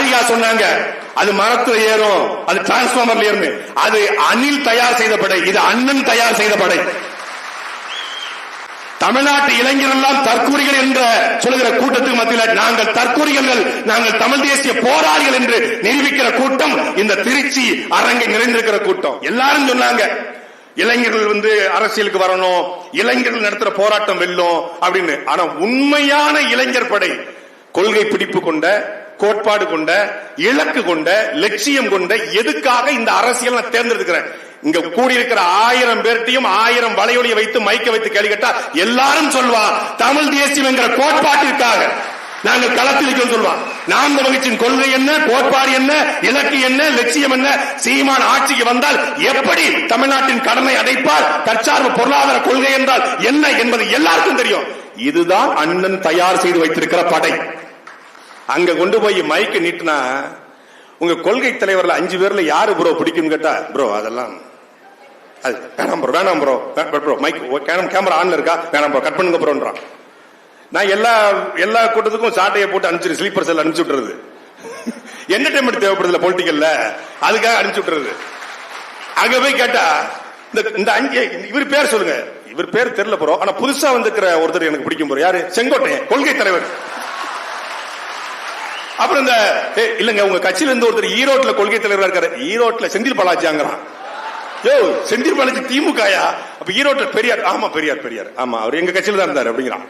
ஹாரிகா சொன்னாங்க. அது மரத்துல ஏறும். அது டிரான்ஸ்பார்மர்ல ஏறும். அது அணில் தயார் செய்த படை. இது அண்ணன் தயார் செய்த படை. தமிழ்நாட்டு இளைஞரெல்லாம் தற்கூறிகள் என்ற சொல்லுகிற கூட்டத்துக்கு மத்தியில் நாங்கள் தற்கூறிகள் நாங்கள் தமிழ் தேசிய போராளிகள் என்று நிரூபிக்கிற கூட்டம் இந்த திருச்சி அரங்கை நிறைந்திருக்கிற கூட்டம். எல்லாரும் சொன்னாங்க இளைஞர்கள் வந்து அரசியலுக்கு வரணும். இளைஞர்கள் நடத்துற போராட்டம் வெல்லும். அப்படின்னு. ஆனா உண்மையான இளைஞர் படை கொள்கை பிடிப்பு கொண்ட கோட்பாடு கொண்ட இலக்கு கொண்ட லட்சியம் கொண்ட எதுக்காக இந்த அரசியல் நான் தேர்ந்தெடுக்கிறேன்? இங்க கூடியிருக்கிற ஆயிரம் பேர்ட்டையும் ஆயிரம் வலையொலியை வைத்து மைக்க வைத்து கேள்வி கேட்டா எல்லாரும் சொல்வா தமிழ் தேசியம் என்கிற கோட்பாட்டிற்காக. நாங்கள் களத்தில் நிற்கிறோம் சொல்லுவான் நாம் வகிச்சின் கொள்கை என்ன கோட்பாடு என்ன இலக்கு என்ன லட்சியம் என்ன சீமான் ஆட்சிக்கு வந்தால் எப்படி தமிழ்நாட்டின் கடனை அடைப்பார் தற்சார்பு பொருளாதார கொள்கை என்றால் என்ன என்பது எல்லாருக்கும் தெரியும். இதுதான் அண்ணன் தயார் செய்து வைத்திருக்கிற படை. அங்க கொண்டு போய் மைக்கு நீட்டினா உங்க கொள்கை தலைவர்ல அஞ்சு பேர்ல யாரு ப்ரோ பிடிக்கும் கேட்டா ப்ரோ அதெல்லாம் அது வேணாம் ப்ரோ வேணாம் ப்ரோ ப்ரோ மைக் கேமரா ஆன்ல இருக்கா? வேணாம் ப்ரோ கட் பண்ணுங்க ப்ரோன்றான் நான் எல்லா எல்லா கூட்டத்துக்கும் சாட்டையை போட்டு அனுப்பிச்சு ஸ்லீப்பர் செல் அனுப்பிச்சு விட்டுறது. என்டர்டைன்மெண்ட் தேவைப்படுதுல பொலிட்டிக்கல்ல அதுக்காக அனுப்பிச்சு விட்டுறது. அங்க போய் கேட்டா இந்த இந்த அஞ்சு இவர் பேர் சொல்லுங்க. இவர் பேர் தெரியல ப்ரோ ஆனா புதுசா வந்திருக்கிற ஒருத்தர் எனக்கு பிடிக்கும் ப்ரோ யாரு? செங்கோட்டையன் கொள்கை தலைவர். அப்புறம் இந்த இல்லங்க உங்க கட்சியில இருந்து ஒருத்தர் ஈரோட்ல கொள்கை தலைவரா இருக்காரு. ஈரோட்ல செந்தில் பாலாஜிங்கிறான் யோ செந்தில் பாலாஜி திமுகயா? அப்ப ஈரோட்ல பெரியார் ஆமா பெரியார் பெரியார். ஆமா அவர் எங்க கட்சியில தான் இருந்தாரு அப்படிங்கிறான்.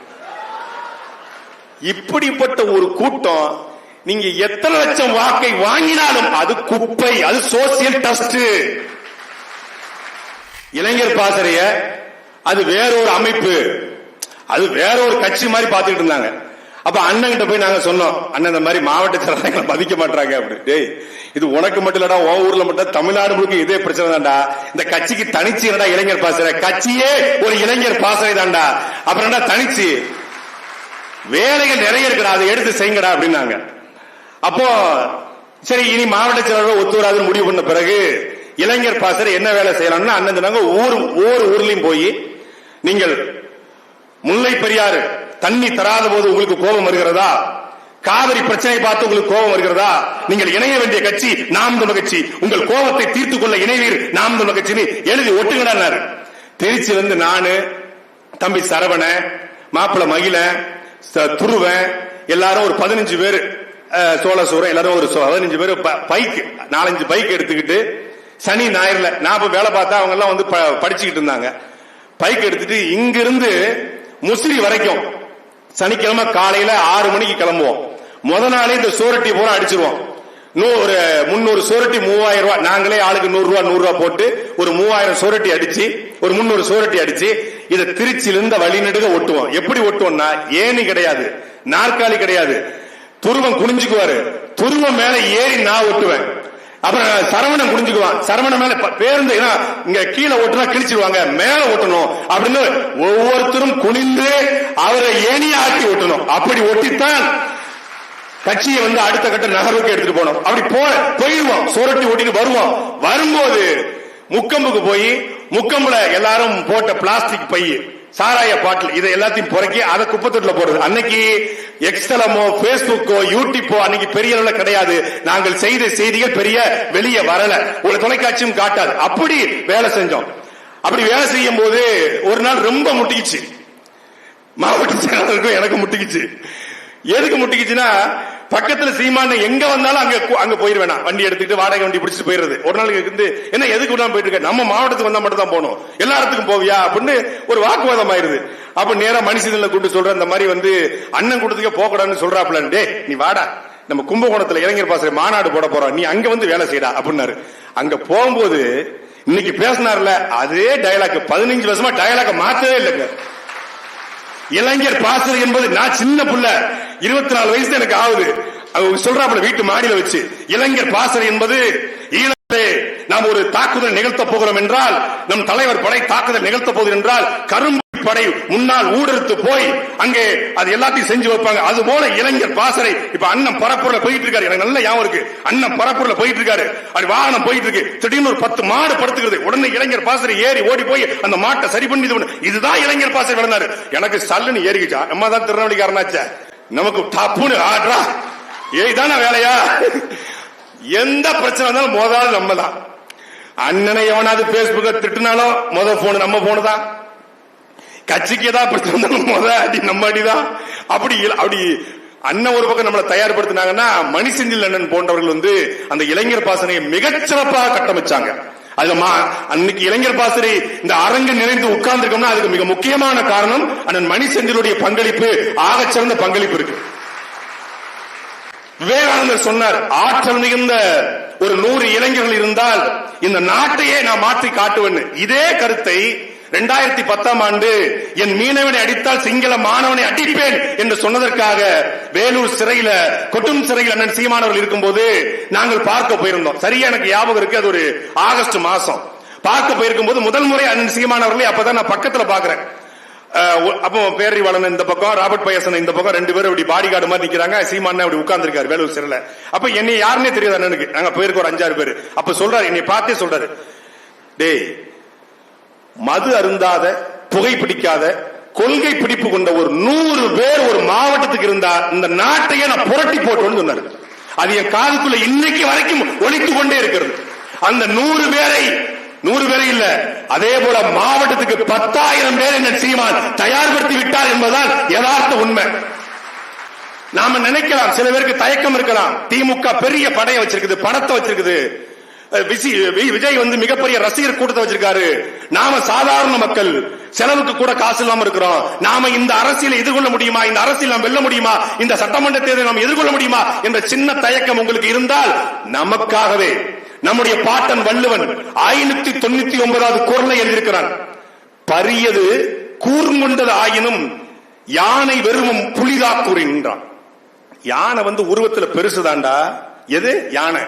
இப்படிப்பட்ட ஒரு கூட்டம் நீங்க எத்தனை லட்சம் வாக்கை வாங்கினாலும் அது குப்பை அது சோசியல் டஸ்ட் இளைஞர் பாசறைய அது வேறொரு அமைப்பு. அது வேற ஒரு கட்சி மாதிரி பார்த்துட்டு இருந்தாங்க. அப்ப அண்ணன் கிட்ட போய் நாங்க சொன்னோம் அண்ணன் இந்த மாதிரி மாவட்ட செயலாளர்களை மதிக்க மாட்டாங்க அப்படின்னு டேய் இது உனக்கு மட்டும் இல்லடா ஓ ஊர்ல மட்டும் தமிழ்நாடு முழுக்க இதே பிரச்சனை தான்டா. இந்த கட்சிக்கு தனிச்சு என்னடா இளைஞர் பாசறை? கட்சியே ஒரு இளைஞர் பாசறை தான்டா. அப்புறம் என்ன தனிச்சு? வேலைகள் நிறைய இருக்குடா அதை எடுத்து செய்யுங்கடா அப்படின்னாங்க. அப்போ சரி இனி மாவட்ட செயலாளர் ஒத்து வராதுன்னு முடிவு பண்ண பிறகு இளைஞர் பாசறை என்ன வேலை செய்யலாம்னு அண்ணன் சொன்னாங்க. ஊர் ஒவ்வொரு ஊர்லயும் போய் நீங்கள் முல்லை பெரியாறு தண்ணி தராத போது உங்களுக்கு கோபம் வருகிறதா? காவிரி பிரச்சனை பார்த்து உங்களுக்கு கோபம் வருகிறதா? நீங்கள் இணைய வேண்டிய கட்சி நாம் தமிழ் கட்சி. உங்கள் கோபத்தை தீர்த்து கொள்ள இணைவீர் நாம் தமிழ் கட்சின்னு எழுதி ஒட்டுங்கடான்னாரு. திருச்சி வந்து நானு தம்பி சரவண மாப்பிள மகிழ துருவன் எல்லாரும் ஒரு பதினஞ்சு பேர் சோழ சூரம் எல்லாரும் ஒரு பதினஞ்சு பேர் பைக் நாலஞ்சு பைக் எடுத்துக்கிட்டு சனி ஞாயிறுல நான் இப்ப வேலை பார்த்தா அவங்க எல்லாம் வந்து ப- படிச்சுக்கிட்டு இருந்தாங்க. பைக் எடுத்துட்டு இங்கிருந்து முசிறி வரைக்கும் சனிக்கிழமை காலையில ஆறு மணிக்கு கிளம்புவோம். முத நாளே இந்த சோரட்டி பூரா அடிச்சிருவோம். நூ- ஒரு முன்னூறு சோரட்டி மூவாயிரம் ரூபாய் நாங்களே ஆளுக்கு நூறு ரூபாய் நூறு ரூபாய் போட்டு ஒரு மூவாயிரம் சோரட்டி அடிச்சு ஒரு முன்னூறு சோரட்டி அடிச்சு இதை திருச்சியிலிருந்து வழிநெடுக ஒட்டுவோம். எப்படி ஒட்டுவோம்னா ஏணி கிடையாது நாற்காலி கிடையாது. துருவம் குனிஞ்சுக்குவாரு. துருவம் மேல ஏறி நான் ஒட்டுவேன். அப்புறம் சரவணன் குடிஞ்சுக்குவான். சரவண மேல பேருந்து இங்க கீழே ஓட்டுனா கிழிச்சிருவாங்க மேல ஓட்டணும். அப்படின்னு ஒவ்வொருத்தரும் குனிந்து அவரை ஏணி ஆக்கி ஓட்டணும். அப்படி ஒட்டித்தான் கட்சியை வந்து அடுத்த கட்ட நகர்வுக்கு எடுத்துட்டு போனோம். அப்படி போ போயிடுவோம் சுரட்டி ஓட்டிட்டு வருவோம். வரும்போது முக்கம்புக்கு போய் முக்கம்புல எல்லாரும் போட்ட பிளாஸ்டிக் பைய. சாராய பாட்டில் இதை எல்லாத்தையும் புறக்கி அதை குப்பத்தொட்டில் போடுறது. அன்னைக்கு எக்ஸ்தலமோ பேஸ்புக்கோ யூடியூப்போ அன்னைக்கு பெரிய அளவில் கிடையாது. நாங்கள் செய்த செய்திகள் பெரிய வெளியே வரல. ஒரு தொலைக்காட்சியும் காட்டாது. அப்படி வேலை செஞ்சோம். அப்படி வேலை செய்யும் போது ஒரு நாள் ரொம்ப முட்டிக்குச்சு. மாவட்ட செயலாளருக்கும் எனக்கு முட்டிக்குச்சு. எதுக்கு முட்டிக்குச்சுன்னா பக்கத்துல சீமான எங்க வந்தாலும் அங்க அங்க போயிருவேனா? வண்டி எடுத்துட்டு வாடகை வண்டி பிடிச்சிட்டு போயிருது. ஒரு நாளைக்கு இருந்து என்ன எதுக்கு விடாம போயிட்டு இருக்க? நம்ம மாவட்டத்துக்கு வந்தா மட்டும் தான் போகணும். எல்லா இடத்துக்கும் போவியா? அப்படின்னு ஒரு வாக்குவாதம் ஆயிருது. அப்ப நேரா மனுஷன்ல கூட்டு சொல்ற இந்த மாதிரி வந்து அண்ணன் கூட்டத்துக்கே போக கூடாதுன்னு சொல்றாப்ல டே நீ வாடா. நம்ம கும்பகோணத்துல இளைஞர் பாசறை மாநாடு போட போறோம். நீ அங்க வந்து வேலை செய்யடா அப்படின்னாரு. அங்க போகும்போது இன்னைக்கு பேசினார்ல அதே டயலாக் பதினஞ்சு வருஷமா டயலாக மாத்தவே இல்லைங்க. இளைஞர் பாசறை என்பது நான் சின்ன புள்ள. இருபத்தி நாலு வயசு எனக்கு ஆகுது. அவங்க சொல்றாப்புல வீட்டு மாடியில வச்சு இளைஞர் பாசறை என்பது ஈழத்திலே நாம் ஒரு தாக்குதல் நிகழ்த்த போகிறோம் என்றால் நம் தலைவர் படை தாக்குதல் நிகழ்த்த போகுது என்றால் கரும்பு படை முன்னால் ஊடுருத்து போய் அங்கே அது எல்லாத்தையும் செஞ்சு வைப்பாங்க. அது போல இளைஞர் பாசறை இப்ப அண்ணன் பரப்புரில போயிட்டு இருக்காரு எனக்கு நல்ல ஞாபகம் இருக்கு. அண்ணன் பரப்புரில போயிட்டு இருக்காரு அது வாகனம் போயிட்டு இருக்கு திடீர்னு ஒரு பத்து மாடு படுத்துக்கிறது உடனே இளைஞர் பாசறை ஏறி ஓடி போய் அந்த மாட்டை சரி பண்ணி இது பண்ணு. இதுதான் இளைஞர் பாசறை விளந்தாரு. எனக்கு சல்லுன்னு ஏறிக்கிச்சா. அம்மா தான் திருநெல்வேலிக்காரனாச்சா. நமக்கு டப்புன்னு ஆடுறா. ஏதான வேலையா? எந்த பிரச்சனை இருந்தாலும் முதல்ல நம்ம தான் அண்ணனை எவனாவது பேஸ்புக்க திட்டுனாலும் முத போன் நம்ம போனு தான். கட்சிக்கு ஏதாவது பிரச்சனை இருந்தாலும் முத அடி நம்ம அடிதான். அப்படி அப்படி அண்ணன் ஒரு பக்கம் நம்மளை தயார்படுத்தினாங்கன்னா மணி செஞ்சில் அண்ணன் போன்றவர்கள் வந்து அந்த இளைஞர் பாசனையை மிகச்சிறப்பாக கட்டமைச்சாங்க. அதுல மா- அன்னைக்கு இளைஞர் பாசறை இந்த அரங்கு நிறைந்து உட்கார்ந்துருக்கோம்னா அதுக்கு மிக முக்கியமான காரணம் அண்ணன் மணி செந்திலுடைய பங்களிப்பு ஆகச்சிறந்த பங்களிப்பு இருக்கு. விவேகானந்தர் சொன்னார் ஆற்றல் மிகுந்த ஒரு நூறு இளைஞர்கள் இருந்தால் இந்த நாட்டையே நான் மாற்றி காட்டுவேன் இதே கருத்தை இரண்டாயிரத்தி பத்தாம் ஆண்டு என் மீனவனை அடித்தால் சிங்கள மாணவனை அடிப்பேன் என்று சொன்னதற்காக வேலூர் சிறையில கொட்டும் சிறையில் அண்ணன் சீமானவர்கள் இருக்கும்போது நாங்கள் பார்க்க போயிருந்தோம். சரியா எனக்கு ஞாபகம் இருக்கு அது ஒரு ஆகஸ்ட் மாசம். பார்க்க போயிருக்கும் போது முதல் முறை அண்ணன் சீமானவர்களை அப்பதான் நான் பக்கத்துல பாக்குறேன் அப்போ பேரறிவாளன் இந்த பக்கம் ராபர்ட் பயசன் இந்த பக்கம் ரெண்டு பேரும் இப்படி பாடி கார்டு மாதிரி நிக்கிறாங்க. சீமான் அப்படி உட்கார்ந்துருக்காரு வேலூர் சிறையில. அப்ப என்னை யாருன்னே தெரியாது அண்ணனுக்கு. நாங்க போயிருக்கோம் ஒரு அஞ்சாறு பேர். அப்ப சொல்றாரு என்னை பார்த்தே சொல்றாரு. டேய் மது அருந்தாத புகை பிடிக்காத கொள்கை பிடிப்பு கொண்ட ஒரு நூறு பேர் ஒரு மாவட்டத்துக்கு இருந்தா இந்த நாட்டையே நான் புரட்டி போட்டோன்னு சொன்னாரு. அது என் காதுக்குள்ள இன்னைக்கு வரைக்கும் ஒலித்து கொண்டே இருக்கிறது. அந்த நூறு பேரை நூறு பேரை இல்ல. அதே போல மாவட்டத்துக்கு பத்தாயிரம் பேர் என்ன சீமான் தயார்படுத்தி விட்டார் என்பதுதான் யதார்த்த உண்மை. நாம நினைக்கலாம் சில பேருக்கு தயக்கம் இருக்கலாம். திமுக பெரிய படையை வச்சிருக்குது பணத்தை வச்சிருக்குது. விஜய் வந்து மிகப்பெரிய ரசிகர் கூட்டத்தை வச்சிருக்காரு. நாம சாதாரண மக்கள் செலவுக்கு கூட காசு இல்லாம இருக்கிறோம். நாம இந்த அரசியலை எதிர்கொள்ள முடியுமா? இந்த அரசியல் நாம் வெல்ல முடியுமா? இந்த சட்டமன்ற தேர்தலை நாம் எதிர்கொள்ள முடியுமா? என்ற சின்ன தயக்கம் உங்களுக்கு இருந்தால் நமக்காகவே நம்முடைய பாட்டன் வள்ளுவன் ஐநூத்தி தொண்ணூத்தி ஒன்பதாவது குரலை எழுதியிருக்கிறான். பரியது கூர்முண்டது ஆயினும் யானை வெறும் புலிதா கூறுகின்றான். யானை வந்து உருவத்துல பெருசுதான்டா எது? யானை.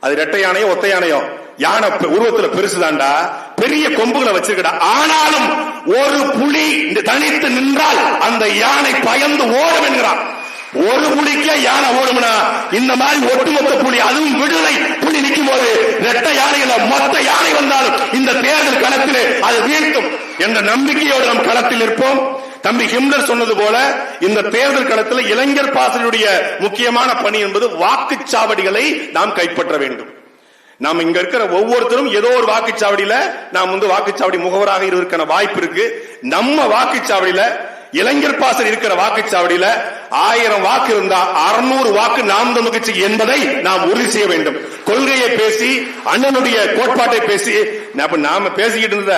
அது ரெட்டை யானையோ ஒத்த யானையோ. யானை உருவத்துல பெருசுதான்டா பெரிய கொம்புகளை வச்சிருக்கடா. ஆனாலும் ஒரு புலி இந்த தனித்து நின்றால் அந்த யானை பயந்து ஓடும் என்கிறான். ஒரு புலிக்கே யானை ஓடும்னா இந்த மாதிரி ஒட்டுமொத்த புலி அதுவும் விடுதலை புலி போது ரெட்ட யானைகள மொத்த யானை வந்தாலும் இந்த தேர்தல் களத்திலே அது வீழ்த்தும் என்ற நம்பிக்கையோடு நம் களத்தில் இருப்போம். தம்பி ஹிம்லர் சொன்னது போல இந்த தேர்தல் களத்தில் இளைஞர் பாசனுடைய முக்கியமான பணி என்பது வாக்குச்சாவடிகளை நாம் கைப்பற்ற வேண்டும். நாம் இங்க இருக்கிற ஒவ்வொருத்தரும் ஏதோ ஒரு வாக்குச்சாவடியில நாம் வந்து வாக்குச்சாவடி முகவராக இருக்க வாய்ப்பு இருக்கு. நம்ம வாக்குச்சாவடியில இளைஞர் பாசன் இருக்கிற வாக்குச்சாவடியில ஆயிரம் வாக்கு இருந்தா அறுநூறு வாக்கு நாம் தமிழ் என்பதை நாம் உறுதி செய்ய வேண்டும். கொள்கையை பேசி அண்ணனுடைய கோட்பாட்டை பேசி அப்ப நாம பேசிக்கிட்டு இருந்த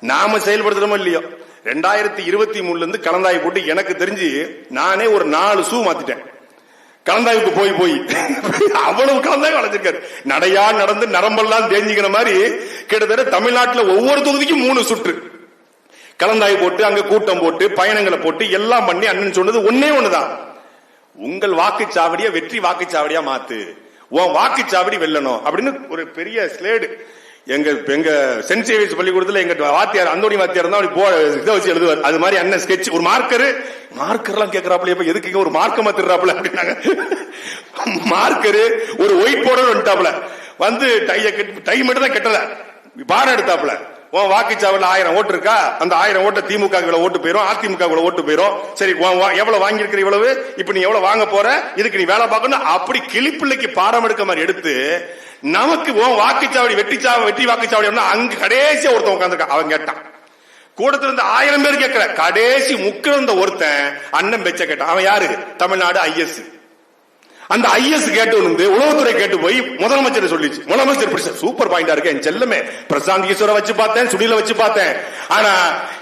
நாம செயல்படுத்துறோமோ இல்லையோ? ரெண்டாயிரத்தி இருபத்தி மூணுல இருந்து கலந்தாய் போட்டு எனக்கு தெரிஞ்சு நானே ஒரு நாலு ஷூ மாத்திட்டேன். கலந்தாய்வுக்கு போய் போய். அவ்வளவு கலந்தாய் வளைஞ்சிருக்காரு நடையா நடந்து நரம்பெல்லாம் தேஞ்சிக்கிற மாதிரி கிட்டத்தட்ட தமிழ்நாட்டில் ஒவ்வொரு தொகுதிக்கும் மூணு சுற்று. கலந்தாய் போட்டு அங்க கூட்டம் போட்டு பயணங்களை போட்டு எல்லாம் பண்ணி அண்ணன் சொன்னது ஒன்னே ஒண்ணுதான். உங்கள் வாக்குச்சாவடிய வெற்றி வாக்குச்சாவடியா மாத்து. உன் வாக்குச்சாவடி வெல்லணும் அப்படின்னு ஒரு பெரிய ஸ்லேடு. எங்க எங்க சென்ட் சேவியர்ஸ் பள்ளிக்கூடத்துல எங்க வாத்தியார் அந்தோணி வாத்தியார் தான் அப்படி போ இதை வச்சு எழுதுவார். அது மாதிரி அண்ணன் ஸ்கெட்ச் ஒரு மார்க்கர் மார்க்கர் எல்லாம் கேட்கறாப்புல இப்ப எதுக்கு ஒரு மார்க்க மாத்திடுறாப்புல அப்படின்னாங்க. மார்க்கரு ஒரு ஒயிட் போர்டர் வந்துட்டாப்புல. வந்து டைய டை மட்டும் தான் கெட்டல. பாடம் எடுத்தாப்புல. உன் வாக்குச்சாவடியில் ஆயிரம் ஓட்டு இருக்கா? அந்த ஆயிரம் ஓட்டு திமுக ஓட்டு போயிரும் அதிமுக ஓட்டு போயிரும். சரி எவ்வளவு வாங்கியிருக்கிற இவ்வளவு? இப்ப நீ எவ்வளவு வாங்க போற? இதுக்கு நீ வேலை பார்க்கணும். அப்படி கிளிப்பிள்ளைக்கு பாடம் எடுக்க மாதிரி எடுத்து நமக்கு உன் வாக்குச்சாவடி வெற்றி வெட்டி வெற்றி வாக்குச்சாவடி அங்க கடைசியா ஒருத்தன் உட்காந்துருக்கான் அவன் கேட்டான். கூடத்துல இருந்து ஆயிரம் பேர் கேட்கல. கடைசி முக்கில் இருந்த ஒருத்தன் அண்ணன் பெச்ச கேட்டான். அவன் யாரு? தமிழ்நாடு ஐஎஸ் அந்த ஐஎஸ் கேட்டு வந்து உளவுத்துறை கேட்டு போய் முதலமைச்சர் சொல்லிச்சு. முதலமைச்சர் பிடிச்ச சூப்பர் பாயிண்டா இருக்கு என் செல்லமே. பிரசாந்த் ஈஸ்வர வச்சு பார்த்தேன் சுனில வச்சு பார்த்தேன். ஆனா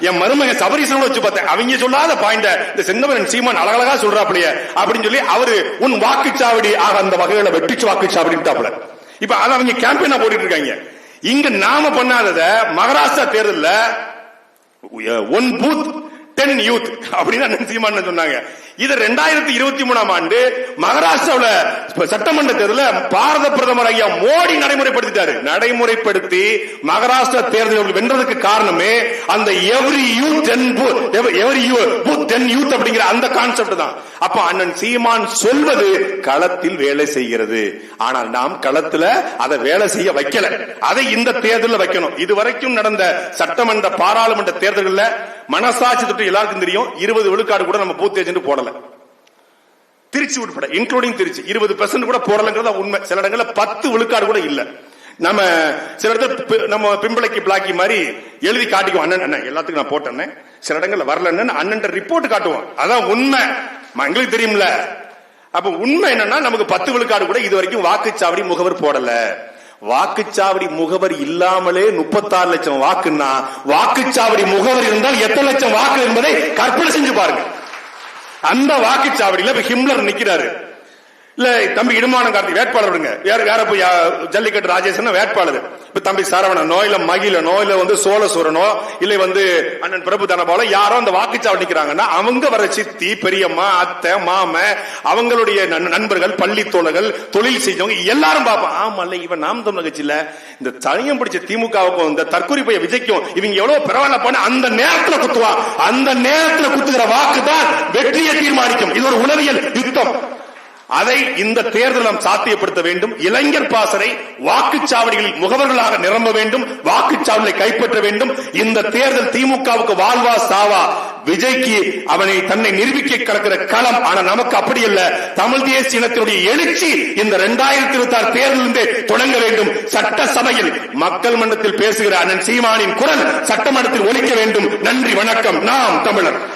என் மருமகன் சபரீஸ்வரன் வச்சு பார்த்தேன். அவங்க சொல்லாத பாயிண்ட இந்த செந்தமரன் சீமான் அழகழகா சொல்றாப்படியே அப்படின்னு சொல்லி அவரு உன் வாக்குச்சாவடி ஆக அந்த வகையில வெட்டிச்சு வாக்குச்சாவடிட்டாப்ல இப்ப அதை அவங்க கேம்பெயினா போட்டுட்டு இருக்காங்க. இங்க நாம பண்ணாதத மகாராஷ்டிரா தேர்தல்ல ஒன் பூத் டென் யூத் அப்படின்னு சீமான் சொன்னாங்க. இது ரெண்டாயிரத்தி இருபத்தி மூணாம் ஆண்டு மகாராஷ்டிராவுல சட்டமன்ற தேர்தலில் பாரத பிரதமர் ஐயா மோடி நடைமுறைப்படுத்திட்டாரு. நடைமுறைப்படுத்தி மகாராஷ்டிரா தேர்தல் வென்றதுக்கு காரணமே அந்த every you ten every you ten youth அப்படிங்கிற அந்த கான்செப்ட் தான். அப்ப அண்ணன் சீமான் சொல்வது களத்தில் வேலை செய்கிறது. ஆனால் நாம் களத்துல அதை வேலை செய்ய வைக்கல. அதை இந்த தேர்தலில் வைக்கணும். இதுவரைக்கும் நடந்த சட்டமன்ற பாராளுமன்ற தேர்தல்கள்ல மனசாட்சி தொட்டு எல்லாருக்கும் தெரியும் இருபது விழுக்காடு கூட நம்ம பூத் ஏஜென்ட் போடல. திருச்சி உட்பட இன்க்ளூடிங் திருச்சி. இருபது பெர்சன்ட் கூட போடலங்கிறத உண்மை. சில இடங்கள்ல பத்து விழுக்காடு கூட இல்ல. நம்ம சில இடத்துல நம்ம பிம்பளைக்கு பிளாக்கி மாதிரி எழுதி காட்டிக்குவோம். அண்ணன் அண்ணன் எல்லாத்துக்கும் நான் போட்டேன் சில இடங்கள்ல வரலன்னு அண்ணன் ரிப்போர்ட் காட்டுவோம். அதான் உண்மை. ம, எங்களுக்கு தெரியும்ல. அப்ப உண்மை என்னன்னா நமக்கு பத்து விழுக்காடு கூட இது வரைக்கும் வாக்குச்சாவடி முகவர் போடல. வாக்குச்சாவடி முகவர் இல்லாமலே முப்பத்தாறு லட்சம் வாக்குன்னா வாக்குச்சாவடி முகவர் இருந்தால் எத்தனை லட்சம் வாக்கு என்பதை கற்பனை செஞ்சு பாருங்க. அந்த வாக்குச்சாவடியில இப்ப ஹிம்லர் நிக்கிறாரு. இல்ல தம்பி இடுமானம் கார்த்தி வேட்பாளர் விடுங்க. வேற வேற போய் ஜல்லிக்கட்டு ராஜேஷன் வேட்பாளர். இப்ப தம்பி சரவணனோ இல்ல மகிழனோ இல்ல வந்து சோழசூரனோ இல்ல வந்து அண்ணன் பிரபு தனபாலோ யாரோ அந்த வாக்குச்சாவடி நிற்கிறாங்கன்னா அவங்க வர சித்தி பெரியம்மா அத்தை மாம அவங்களுடைய நண்பர்கள் பள்ளி தோழர்கள் தொழில் செஞ்சவங்க எல்லாரும் பார்ப்போம் ஆமால்ல இவன் நாம் தமிழ் கட்சியில இந்த தனியம் பிடிச்ச திமுகவுக்கும் இந்த தற்கொலை போய் விஜய்க்கும் இவங்க எவ்வளவு பரவாயில்ல பண்ண அந்த நேரத்துல குத்துவா. அந்த நேரத்துல குத்துகிற வாக்கு தான் வெற்றியை தீர்மானிக்கும். இது ஒரு உளவியல் யுத்தம். அதை இந்த தேர்தல் நாம் சாத்தியப்படுத்த வேண்டும். இளைஞர் பாசறை வாக்குச்சாவடிகளில் முகவர்களாக நிரம்ப வேண்டும். வாக்குச்சாவடிகளை கைப்பற்ற வேண்டும். இந்த தேர்தல் திமுகவுக்கு வாழ்வா சாவா. விஜய்க்கு அவனை தன்னை நிரூபிக்க கலக்கிற களம். ஆனா நமக்கு அப்படி அல்ல தமிழ் தேசிய இனத்தினுடைய எழுச்சி இந்த இரண்டாயிரத்தி இருபத்தி ஆறு தேர்தலிருந்து தொடங்க வேண்டும். சட்டசபையில் மக்கள் மன்றத்தில் பேசுகிற அண்ணன் சீமானின் குரல் சட்டமன்றத்தில் ஒழிக்க வேண்டும். நன்றி வணக்கம். நாம் தமிழர்.